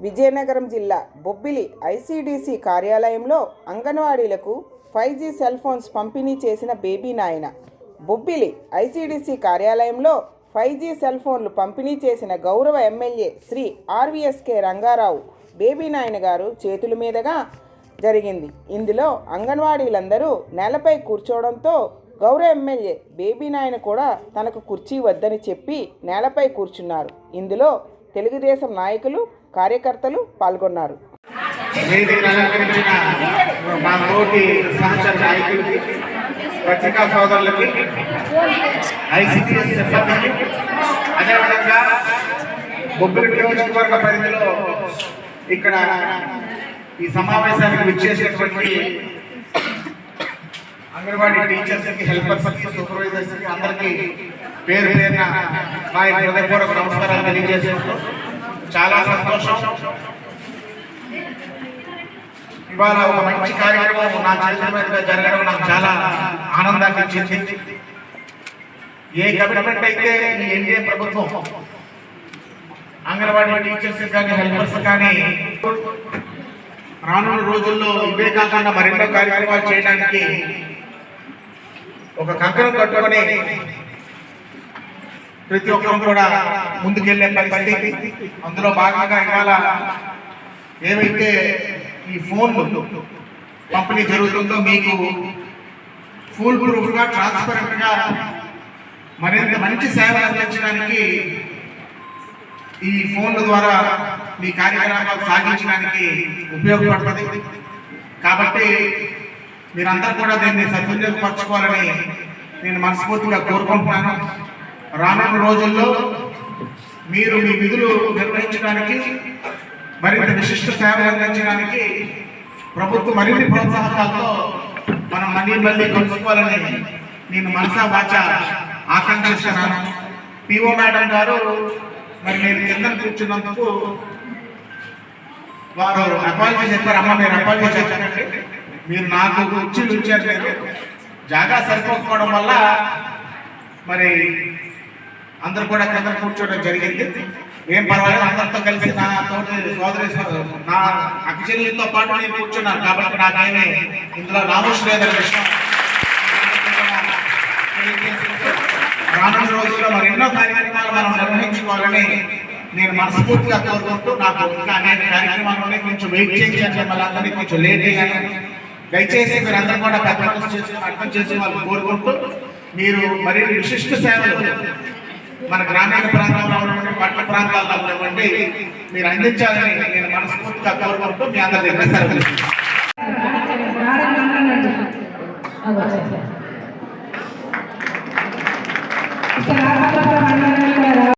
విజయనగరం జిల్లా బొబ్బిలి ఐసీడీసీ కార్యాలయంలో అంగన్వాడీలకు ఫైవ్ జీ సెల్ ఫోన్స్ పంపిణీ చేసిన బేబీ నాయన. బొబ్బిలి ఐసీడీసీ కార్యాలయంలో ఫైవ్ జీ సెల్ ఫోన్లు పంపిణీ చేసిన గౌరవ ఎమ్మెల్యే శ్రీ ఆర్వీఎస్కే రంగారావు బేబీ నాయన గారు చేతుల మీదుగా జరిగింది. ఇందులో అంగన్వాడీలందరూ నేలపై కూర్చోవడంతో గౌరవ ఎమ్మెల్యే బేబీ నాయన కూడా తనకు కుర్చీ వద్దని చెప్పి నేలపై కూర్చున్నారు. ఇందులో తెలుగుదేశం నాయకులు కార్యకర్తలు పాల్గొన్నారు. పత్రికా సోదరులకి సిబ్బందికి అదేవిధంగా బొబ్బిలి నియోజకవర్గ పరిధిలో ఇక్కడ ఈ సమావేశానికి విచ్చేసినటువంటి అంగన్వాడీ టీచర్స్కి హెల్పర్స్కి సూపర్వైజర్స్కి అందరికీ పేరు పేరున మా యొక్క హృదయపూర్వక నమస్కారాలు తెలియజేసేస్తూ చాలా సంతోషం. ఇవాళ ఒక మంచి కార్యక్రమం నా చేతుల మీదుగా జరగడం నాకు చాలా ఆనందాన్ని ఇచ్చింది. ఏ గవర్నమెంట్ అయితే ఈ ఎన్డీఏ ప్రభుత్వం అంగన్వాడీ టీచర్స్ కానీ హెల్పర్స్ కానీ రానున్న రోజుల్లో ఇవే కాకుండా మరెన్నో కార్యక్రమాలు చేయడానికి ఒక కంకణం కట్టుకొని ప్రతి ఒక్కరూ కూడా ముందుకెళ్ళే పరిస్థితి అందులో భాగంగా ఇవాళ ఏవైతే ఈ ఫోన్లు పంపిణీ జరుగుతుందో మీకు ఫుల్ ప్రూఫ్గా ట్రాన్స్పరెంట్గా మరింత మంచి సేవ అందించడానికి ఈ ఫోన్ల ద్వారా మీ కార్యక్రమాలు సాగించడానికి ఉపయోగపడుతుంది. కాబట్టి మీరందరూ కూడా దీన్ని సద్వినియోగపరచుకోవాలని నేను మనస్ఫూర్తిగా కోరుకుంటున్నాను. రానున్న రోజుల్లో మీరు మీ విధులు నిర్వహించడానికి మరింత విశిష్ట సేవలు అందించడానికి ప్రభుత్వం మరిన్ని ప్రోత్సాహకాలతో మనం మళ్ళీ మళ్ళీ కలుసుకోవాలని నేను మనసా వాచ ఆకాంక్షిస్తున్నాను. పిఓ మేడం గారు మరి నేను కింద కూర్చున్నందుకు వారు అపాలజీ చెప్పారు అమ్మ మీరు అపాలజీ చెప్పారండి. మీరు నాకు కుర్చీలు ఇచ్చారు మీరు. జాగా సరిపోకపోవడం వల్ల మరి అందరు కూడా కింద కూర్చోవడం జరిగింది. ఏం పర్వాలేదు అందరితో కలిసి నా తోటి సోదరి నా అక్షల్యంతో పాటు నేను కూర్చున్నాను. కాబట్టి నాకేమీ ఇందులో లాభం లేదనే విషయం రానున్న రోజుల్లో మరి ఎన్నో కార్యక్రమాలు మనం నిర్వహించుకోవాలని నేను మనస్ఫూర్తిగా కోరుకుంటూ నాకు ఇంకా అనేక కార్యక్రమాలు కొంచెం వెయిట్ చేయాలి మళ్ళీ కొంచెం లేట్ అయ్యాను దయచేసి మీరు కూడా పెద్ద మనసు చేసి అర్థం చేసే వాళ్ళు కోరుకుంటూ మీరు మరి విశిష్ట సేవలు మన గ్రామీణ ప్రాంతాల్లో ఉన్నటువంటి పట్టణ ప్రాంతాల్లో ఉన్నటువంటి మీరు అందించాలని నేను మనస్ఫూర్తిగా కోరుకుంటూ మీ అందరి దగ్గర సెలవు ఇక్కడ